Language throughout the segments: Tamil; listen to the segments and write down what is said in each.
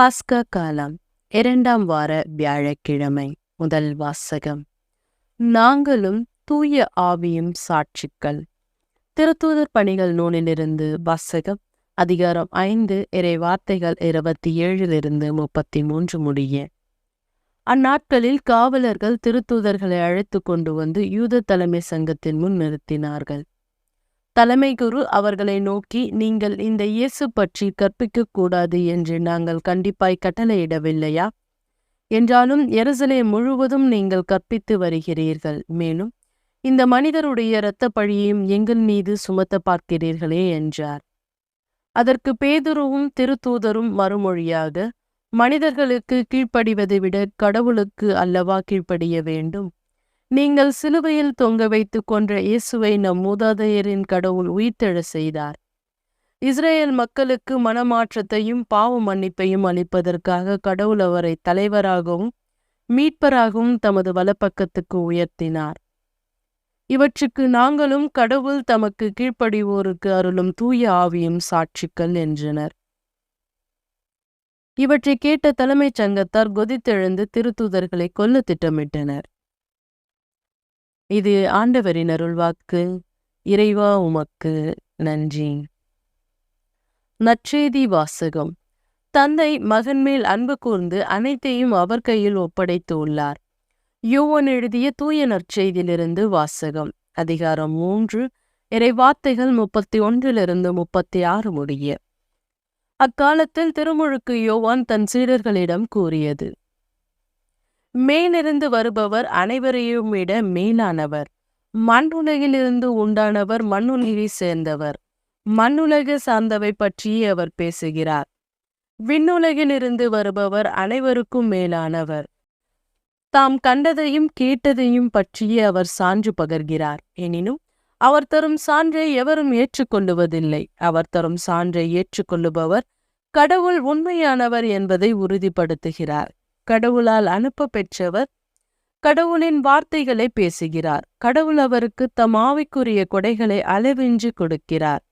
பாஸ்கா காலம் இரண்டாம் வார வியாழக்கிழமை முதல் வாசகம். நாங்களும் தூய ஆவியும் சாட்சிகள். திருத்தூதர் பணிகள் நூலிலிருந்து வாசகம் அதிகாரம் ஐந்து இறை வார்த்தைகள் இருபத்தி ஏழிலிருந்து முப்பத்தி மூன்று முடிய. அந்நாட்களில் காவலர்கள் திருத்தூதர்களை அழைத்து கொண்டு வந்து யூத தலைமை சங்கத்தின் முன் நிறுத்தினார்கள். தலைமை குரு அவர்களை நோக்கி நீங்கள் இந்த இயேசு பற்றி கற்பிக்க கூடாது என்று நாங்கள் கண்டிப்பாய் கட்டளையிடவில்லையா? என்றாலும் எருசலே முழுவதும் நீங்கள் கற்பித்து வருகிறீர்கள். மேலும் இந்த மனிதருடைய இரத்த பழியையும் எங்கள் மீது சுமத்த பார்க்கிறீர்களே என்றார். அதற்கு பேதுருவும் திருத்தூதரும் மறுமொழியாக மனிதர்களுக்கு கீழ்ப்படிவதை விட கடவுளுக்கு அல்லவா கீழ்ப்படிய வேண்டும்? நீங்கள் சிலுவையில் தொங்க வைத்து கொன்ற இயேசுவை நம் மூதாதையரின் கடவுள் உயிர்த்தெழ செய்தார். இஸ்ரேல் மக்களுக்கு மனமாற்றத்தையும் பாவ மன்னிப்பையும் அளிப்பதற்காக கடவுள் அவரை தலைவராகவும் மீட்பராகவும் தமது வலப்பக்கத்துக்கு உயர்த்தினார். இவற்றுக்கு நாங்களும் கடவுள் தமக்கு கீழ்ப்படிவோருக்கு அருளும் தூய ஆவியும் சாட்சிகள் என்றனர். இவற்றை கேட்ட தலைமைச் சங்கத்தார் கொதித்தெழுந்து திருத்தூதர்களை கொல்ல திட்டமிட்டனர். இது ஆண்டவரின் அருள்வாக்கு. இறைவா உமக்கு நன்றி. நற்செய்தி வாசகம். தந்தை மகன் மேல் அன்பு கூர்ந்து அனைத்தையும் அவர் கையில் ஒப்படைத்து உள்ளார். யோவன் எழுதிய தூய நற்செய்தியிலிருந்து வாசகம். அதிகாரம் மூன்று இறைவார்த்தைகள் முப்பத்தி ஒன்றிலிருந்து முப்பத்தி ஆறு முடிய. அக்காலத்தில் திருமுழுக்கு யோவான் தன் சீடர்களிடம் கூறியது. மேலிருந்து வருபவர் அனைவரையும் விட மேலானவர். மண்ணுலகிலிருந்து உண்டானவர் மண்ணுலகை சேர்ந்தவர். மண்ணுலகு சார்ந்தவை பற்றியே அவர் பேசுகிறார். விண்ணுலகிலிருந்து வருபவர் அனைவருக்கும் மேலானவர். தாம் கண்டதையும் கேட்டதையும் பற்றியே அவர் சான்று பகர்கிறார். எனினும் அவர் தரும் சான்றை எவரும் ஏற்றுக்கொள்ளுவதில்லை. அவர் தரும் சான்றை ஏற்றுக்கொள்ளுபவர் கடவுள் உண்மையானவர் என்பதை உறுதிப்படுத்துகிறார். கடவுளால் அனுப்ப பெற்றவர் கடவுளின் வார்த்தைகளை பேசுகிறார். கடவுள் அவருக்கு தம் ஆவிக்குரிய கொடைகளை அளவின்றி கொடுக்கிறார்.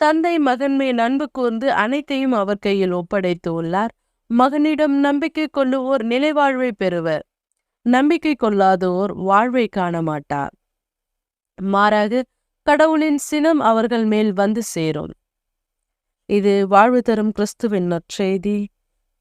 தந்தை மகன் மேல் அன்பு கூர்ந்து அனைத்தையும் அவர் கையில் ஒப்படைத்து உள்ளார். மகனிடம் நம்பிக்கை கொள்ளுவோர் நிலைவாழ்வை பெறுவர். நம்பிக்கை கொள்ளாதோர் வாழ்வை காண மாட்டார். மாறாக கடவுளின் சினம் அவர்கள் மேல் வந்து சேரும். இது வாழ்வு தரும் கிறிஸ்துவின் நற்செய்தி.